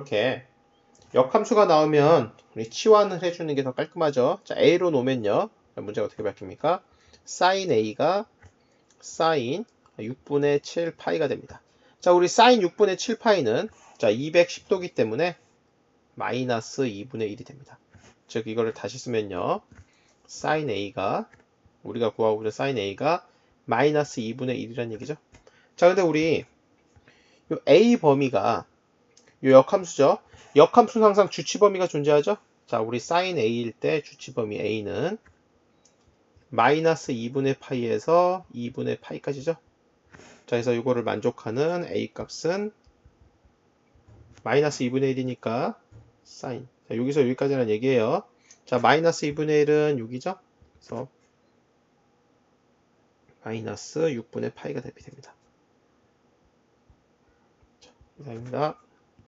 이렇게 역함수가 나오면 우리 치환을 해주는 게 더 깔끔하죠. 자, A로 놓으면요. 문제가 어떻게 바뀝니까? sin A가 sin 6분의 7 파이가 됩니다. 자, 우리 sin 6분의 7 파이는 자, 210도기 때문에 마이너스 2분의 1이 됩니다. 즉, 이거를 다시 쓰면요. sin A가 우리가 구하고 있는 sin A가 마이너스 2분의 1이라는 얘기죠. 자, 근데 우리 요 A 범위가 요 역함수죠. 역함수는 항상 주치 범위가 존재하죠. 자, 우리 sin A일 때 주치 범위 A는 마이너스 2분의 파이에서 2분의 파이까지죠. 자, 그래서 이거를 만족하는 A 값은 마이너스 2분의 1이니까 sin. 자, 여기서 여기까지는 얘기예요. 자, 마이너스 2분의 1은 6이죠. 그래서 마이너스 6분의 파이가 대비됩니다. 자, 이상입니다.